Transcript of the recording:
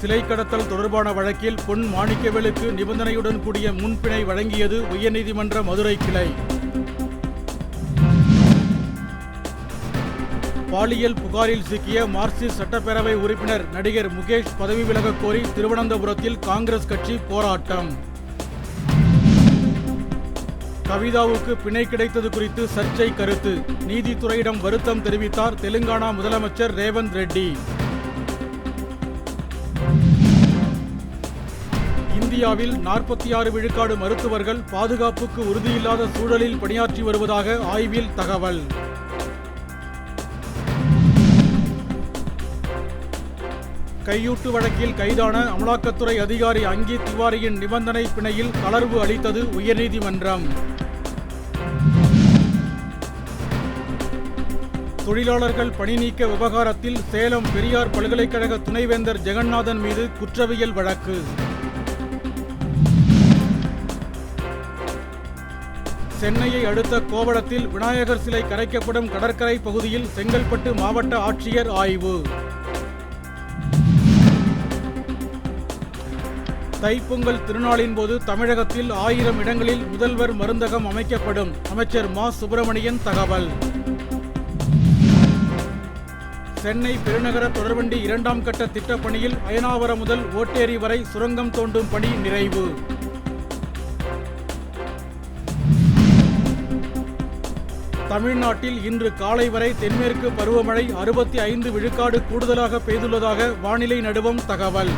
சிலை கடத்தல் தொடர்பான வழக்கில் பொன் மாணிக்கவேலுக்கு நிபந்தனையுடன் கூடிய முன்பிணை வழங்கியது உயர்நீதிமன்ற மதுரை கிளை. பாலியல் புகாரில் சிக்கிய மார்க்சிஸ்ட் சட்டப்பேரவை உறுப்பினர் நடிகர் முகேஷ் பதவி விலகக் கோரி திருவனந்தபுரத்தில் காங்கிரஸ் கட்சி போராட்டம். கவிதாவுக்கு பிணை கிடைத்தது குறித்து சர்ச்சை கருத்து. நீதித்துறையிடம் வருத்தம் தெரிவித்தார் தெலுங்கானா முதலமைச்சர் ரேவந்த் ரெட்டி. இந்தியாவில் நாற்பத்தி ஆறு விழுக்காடு மருத்துவர்கள் பாதுகாப்புக்கு உறுதியில்லாத சூழலில் பணியாற்றி வருவதாக ஆய்வில் தகவல். கையூட்டு வழக்கில் கைதான அமலாக்கத்துறை அதிகாரி அங்கித் திவாரியின் நிபந்தனை பிணையில் தளர்வு அளித்தது உயர்நீதிமன்றம். தொழிலாளர்கள் பணி நீக்க விவகாரத்தில் சேலம் பெரியார் பல்கலைக்கழக துணைவேந்தர் ஜெகநாதன் மீது குற்றவியல் வழக்கு. சென்னையை அடுத்த கோவளத்தில் விநாயகர் சிலை கரைக்கப்படும் கடற்கரை பகுதியில் செங்கல்பட்டு மாவட்ட ஆட்சியர் ஆய்வு. தைப்பொங்கல் திருநாளின் போது தமிழகத்தில் ஆயிரம் இடங்களில் முதல்வர் மருந்தகம் அமைக்கப்படும். அமைச்சர் மா. சுப்பிரமணியன் தகவல். சென்னை பெருநகர தொடர்வண்டி இரண்டாம் கட்ட திட்டப்பணியில் அயனாவரம் முதல் ஓட்டேரி வரை சுரங்கம் தோண்டும் பணி நிறைவு. தமிழ்நாட்டில் இன்று காலை வரை தென்மேற்கு பருவமழை அறுபத்தி ஐந்து விழுக்காடு கூடுதலாக பெய்துள்ளதாக வானிலை நடுவம் தகவல்.